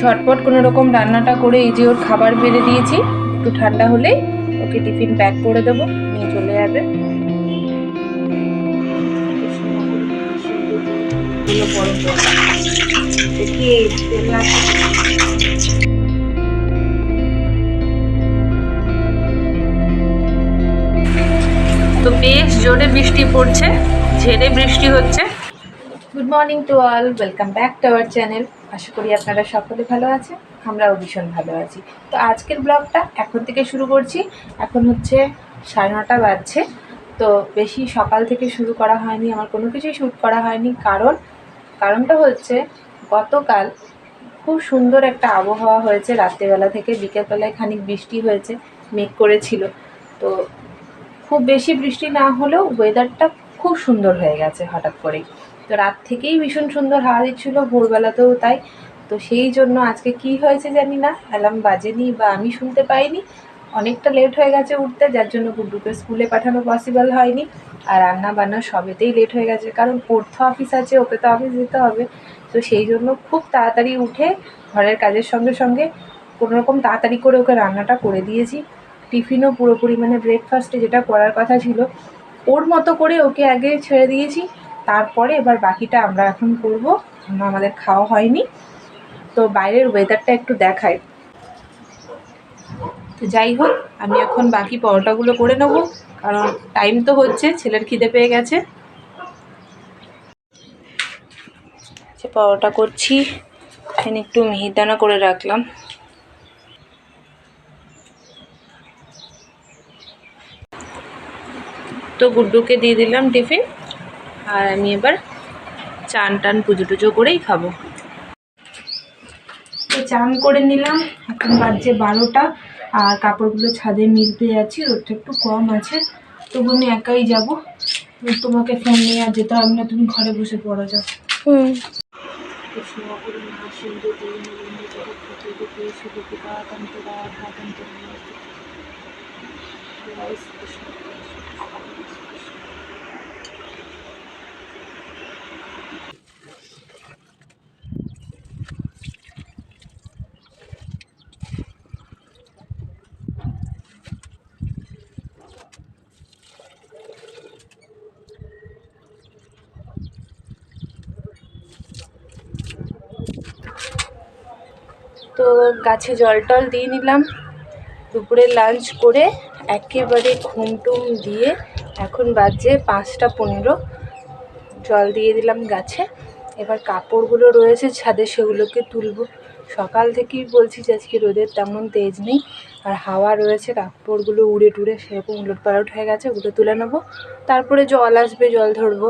ঝটপট কোনো রকম রান্নাটা করে এই যে ওর খাবার বেড়ে দিয়েছি, একটু ঠান্ডা হলেই ওকে টিফিন প্যাক করে দেবো, নিয়ে চলে যাবে। তো বেশ জোরে বৃষ্টি পড়ছে, ঝেড়ে বৃষ্টি হচ্ছে good morning to all welcome back to our channel আশা করি আপনারা সকলে ভালো আছেন, আমরাও ভীষণ ভালো আছি। তো আজকের ব্লগটা এখন থেকে শুরু করছি। এখন হচ্ছে সাড়ে নটা বাজছে। তো বেশি সকাল থেকে শুরু করা হয়নি, আমার কোনো কিছুই শ্যুট করা হয়নি। কারণ, কারণটা হচ্ছে গতকাল খুব সুন্দর একটা আবহাওয়া হয়েছে। রাত্রেবেলা থেকে বিকেলবেলায় খানিক বৃষ্টি হয়েছে, মেঘ করেছিল। তো খুব বেশি বৃষ্টি না হলেও ওয়েদারটা খুব সুন্দর হয়ে গেছে হঠাৎ করেই। তো রাত থেকেই ভীষণ সুন্দর হাওয়া দিচ্ছিল, ভোরবেলাতেও তাই। তো সেই জন্য আজকে কি হয়েছে জানি না, অ্যালার্ম বাজেনি বা আমি শুনতে পাইনি। অনেকটা লেট হয়ে গেছে উঠতে, যার জন্য গুড্ডুকে স্কুলে পাঠানো পসিবল হয়নি। আর রান্না বান্না সবেতেই লেট হয়ে গেছে, কারণ ওর তো অফিস আছে, ওকে তো অফিস যেতে হবে। তো সেই জন্য খুব তাড়াতাড়ি উঠে ঘরের কাজের সঙ্গে সঙ্গে কোনো রকম তাড়াতাড়ি করে ওকে রান্নাটা করে দিয়েছি। টিফিনও পুরোপুরি মানে ব্রেকফাস্টে যেটা করার কথা ছিল ওর মতো করে ওকে আগে ছেড়ে দিয়েছি। তারপরে এবার বাকিটা আমরা এখন করব। আমাদের খাওয়া হয়নি। তো বাইরের ওয়েদারটা একটু দেখাই। তো যাই হোক, আমি এখন বাকি পরোটাগুলো করে নেব। কারণ টাইম তো হচ্ছে, ছেলের খিদে পেয়ে গেছে। পরোটা করছি। এখানে একটু মিহিদানা করে রাখলাম। তো গুড্ডুকে দিয়ে দিলাম টিফিন। আর আমি এবার চান টান পুজো টুজো করেই খাব। তো চান করে নিলাম এখন বাজছে বারোটা আর কাপড়গুলো ছাদে মিলতে যাচ্ছি রোদটা একটু কম আছে তবু আমি একাই যাব। তোমাকে ফোন নিয়ে আর যেতে হবে না তুমি ঘরে বসে পড়ো যাও। হুম। কৃষ্ণ তো গাছে জল টল দিয়ে নিলাম। দুপুরে লাঞ্চ করে একেবারে ঘুমটুম দিয়ে এখন বাজে পাঁচটা পনেরো। জল দিয়ে দিলাম গাছে। এবার কাপড়গুলো রয়েছে, ছাদে সেগুলোকে তুলবো। সকাল থেকেই বলছি যে আজকে রোদের তেমন তেজ নেই, আর হাওয়া রয়েছে, কাপড়গুলো উড়ে টুড়ে সেরকম উলট পালট হয়ে গেছে, ওগুলো তুলে নেব। তারপরে জল আসবে, জল ধরবো।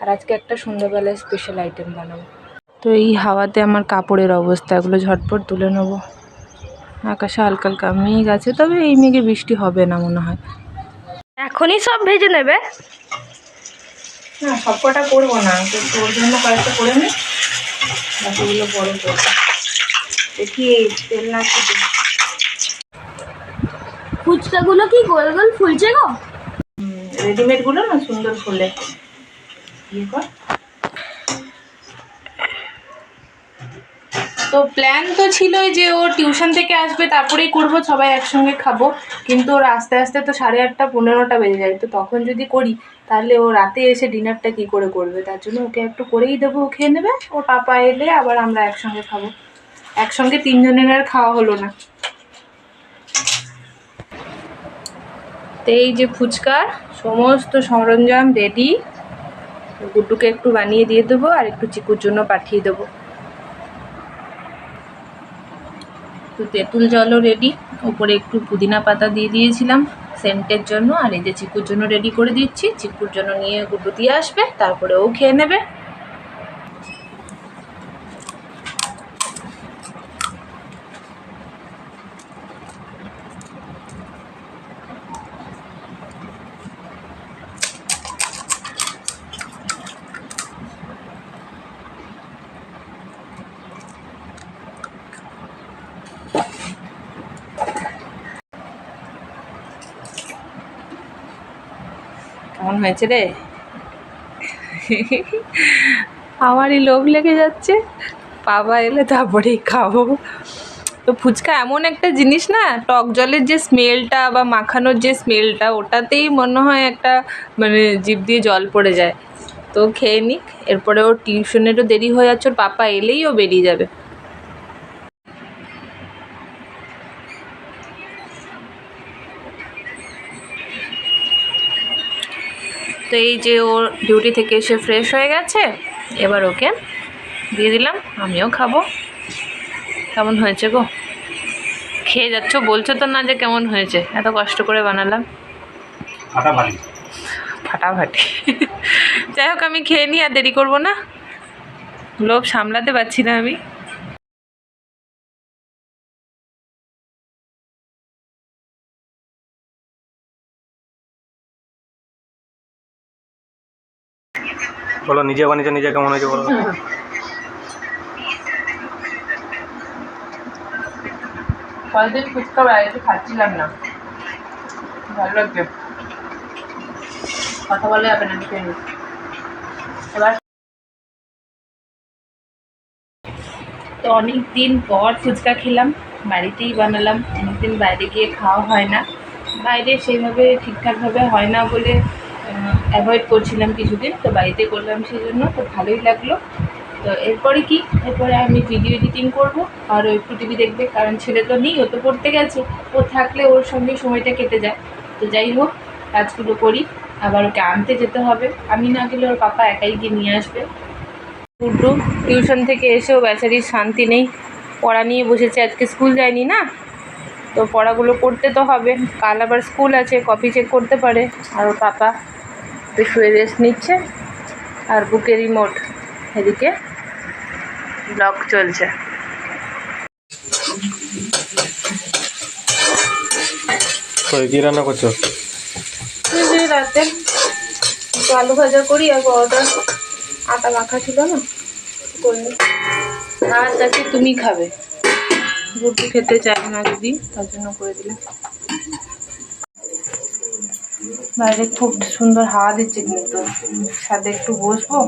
আর আজকে একটা সন্ধ্যাবেলায় স্পেশাল আইটেম বানাবো। তো এই হাওয়াতে আমার কাপড়ের অবস্থা এগুলো ঝটপট তুলে নেব। আকাশে হালকা হালকা মেঘ আছে তবে এই মেঘে বৃষ্টি হবে না মনে হয়। এখনই সব ভেজে নেবে? না সব কটা করব না তো তোর জন্য কয়েকটা করে নি। বাকিগুলো পরে করব। দেখি তেল না ফুচকাগুলো কি গোল গোল ফুলছে গো? রেডিমেডগুলো না সুন্দর ফুলে। ইয়ে কর। তো প্ল্যান তো ছিলই যে ও টিউশন থেকে আসবে, তারপরেই করব, সবাই একসঙ্গে খাব। কিন্তু ওর আস্তে আস্তে তো সাড়ে আটটা, পনেরোটা বেজে যায়। তো তখন যদি করি, তাহলে ও রাতে এসে ডিনারটা কি করে করবে? তার জন্য ওকে একটু করেই দেবো, ও খেয়ে নেবে। ও পাপা এলে আবার আমরা একসঙ্গে খাব। একসঙ্গে তিনজনের আর খাওয়া হলো না। তো এই যে ফুচকার সমস্ত সরঞ্জাম রেডি গুড্ডুকে একটু বানিয়ে দিয়ে দেবো, আর একটু চিকুর জন্য পাঠিয়ে দেবো। তো তেঁতুল জলও রেডি ওপরে একটু পুদিনা পাতা দিয়ে দিয়েছিলাম, সেন্টের জন্য, আর এই যে চিকুর জন্য রেডি করে দিচ্ছি, চিকুর জন্য নিয়ে গুড্ডু দিয়ে আসবে, তারপরে ও খেয়ে নেবে। কেমন হয়েছে রে? আমারই লোভ লেগে যাচ্ছে। বাবা এলে তারপরেই খাব। তো ফুচকা এমন একটা জিনিস না, টক জলের যে স্মেলটা বা মাখানোর যে স্মেলটা, ওটাতেই মনে হয় একটা মানে জিভ দিয়ে জল পড়ে যায়। তো খেয়ে নিক এরপরে ওর টিউশনেরও দেরি হয়ে যাচ্ছে, ওর পাপা এলেই ও বেরিয়ে যাবে। তো এই যে ওর ডিউটি থেকে এসে ফ্রেশ হয়ে গেছে এবার ওকে দিয়ে দিলাম আমিও খাব। কেমন হয়েছে গো? খেয়ে যাচ্ছ? বলছো তো না যে কেমন হয়েছে এত কষ্ট করে বানালাম। ফাটাফাটি। যাই হোক আমি খেয়ে নিই আর দেরি করব না। লোভ সামলাতে পারছি না আমি। বলো, নিজে বানিয়েছো, নিজে কেমন হয়েছে বলো। তো অনেক দিন পর ফুচকা খেলাম, বাড়িতেই বানালাম। অনেকদিন বাইরে গিয়ে খাওয়া হয় না। বাইরে সেইভাবে ঠিকঠাকভাবে হয় না বলে অ্যাভয়েড করছিলাম কিছুদিন, তো বাড়িতে করলাম সেই জন্য তো ভালোই লাগল। তো এরপরে কি? এরপরে আমি ভিডিও এডিটিং করব, আর ও একটু টিভি দেখবে, কারণ ছেলে তো নেই, ও তো পড়তে গেছে। ও থাকলে ওর সঙ্গে সময়টা কেটে যায়। তো যাই হোক, কাজগুলো করি। আবার ওকে আনতে যেতে হবে। আমি না গেলে ওর পাপা একাই গিয়ে নিয়ে আসবে। গুড্ডু টিউশন থেকে এসেও বেচারির শান্তি নেই। পড়া নিয়ে বসেছে, আজকে স্কুল যায়নি না? তো পড়াগুলো করতে তো হবে। কাল আবার স্কুল আছে কপি চেক করতে পারে। আর ওর পাপা একটু শুয়ে রেস্ট নিচ্ছে আর বুকের রিমোট এদিকে ব্লক চলছে। কি রান্না করছ? রাতে আলু ভাজা করি আর বড়টা আটা মাখা ছিল না করে ভাত আছে তুমি খাবে। রুটি খেতে চাই না দিদি তার জন্য করে দিলাম। বাইরে খুব সুন্দর হাওয়া দিচ্ছে কিন্তু। ছাদে একটু বসবো।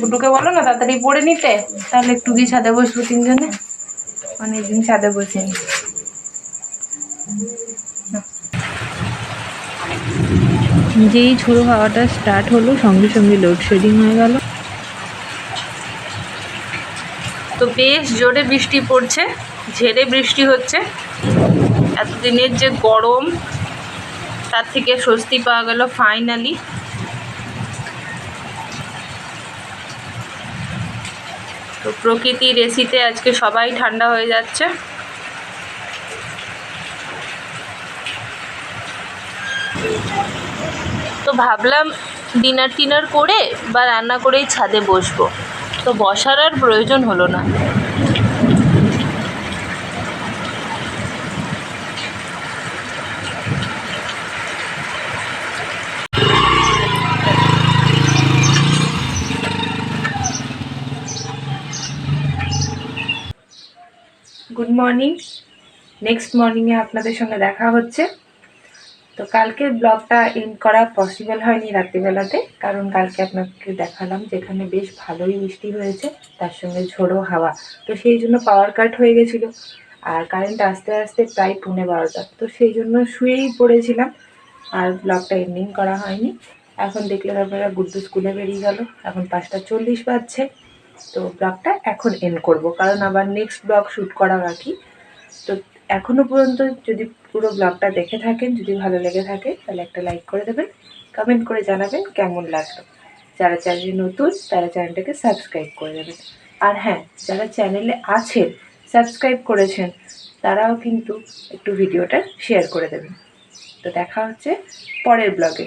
গুড্ডুকে বলো না, তাড়াতাড়ি পড়ে নিতে। তাহলে একটু গিয়ে ছাদে বসবো তিনজনে। অনেকদিন ছাদে বসিনি। যেই ঝোড়ো হাওয়াটা স্টার্ট হলো, সঙ্গে সঙ্গে লোডশেডিং হয়ে গেল। তো বেশ জোরে বৃষ্টি পড়ছে, ঝেড়ে বৃষ্টি হচ্ছে। এতদিনের যে গরম তার থেকে স্বস্তি পাওয়া গেল ফাইনালি তো প্রকৃতির এসিতে আজকে সবাই ঠান্ডা হয়ে যাচ্ছে। তো ভাবলাম ডিনার টিনার করে বা রান্না করেই ছাদে বসবো। তো বসার আর প্রয়োজন হলো না। মর্নিং নেক্সট মর্নিংয়ে আপনাদের সঙ্গে দেখা হচ্ছে। তো কালকে ব্লগটা এন্ড করা পসিবল হয়নি রাত্রিবেলাতে, কারণ কালকে আপনাকে দেখালাম যেখানে বেশ ভালোই বৃষ্টি হয়েছে, তার সঙ্গে ঝোড়ো হাওয়া। তো সেই জন্য পাওয়ার কাট হয়ে গেছিল, আর কারেন্ট আস্তে আস্তে প্রায় পৌনে বারোটা। তো সেই জন্য শুয়েই পড়েছিলাম, আর ব্লগটা এন্ডিং করা হয়নি। এখন দেখলেন আপনারা গুড্ডু স্কুলে বেরিয়ে গেল। এখন পাঁচটা চল্লিশ বাজছে। তো ব্লগটা এখন এন্ড করব। কারণ আবার নেক্সট ব্লগ শ্যুট করা বাকি। তো এখনও পর্যন্ত যদি পুরো ব্লগটা দেখে থাকেন, যদি ভালো লেগে থাকে, তাহলে একটা লাইক করে দেবেন। কমেন্ট করে জানাবেন কেমন লাগল। যারা চ্যানেলে নতুন, তারা চ্যানেলটাকে সাবস্ক্রাইব করে দেবেন। আর হ্যাঁ যারা চ্যানেলে আছেন সাবস্ক্রাইব করেছেন, তারাও কিন্তু একটু ভিডিওটা শেয়ার করে দেবেন। তো দেখা হচ্ছে পরের ব্লগে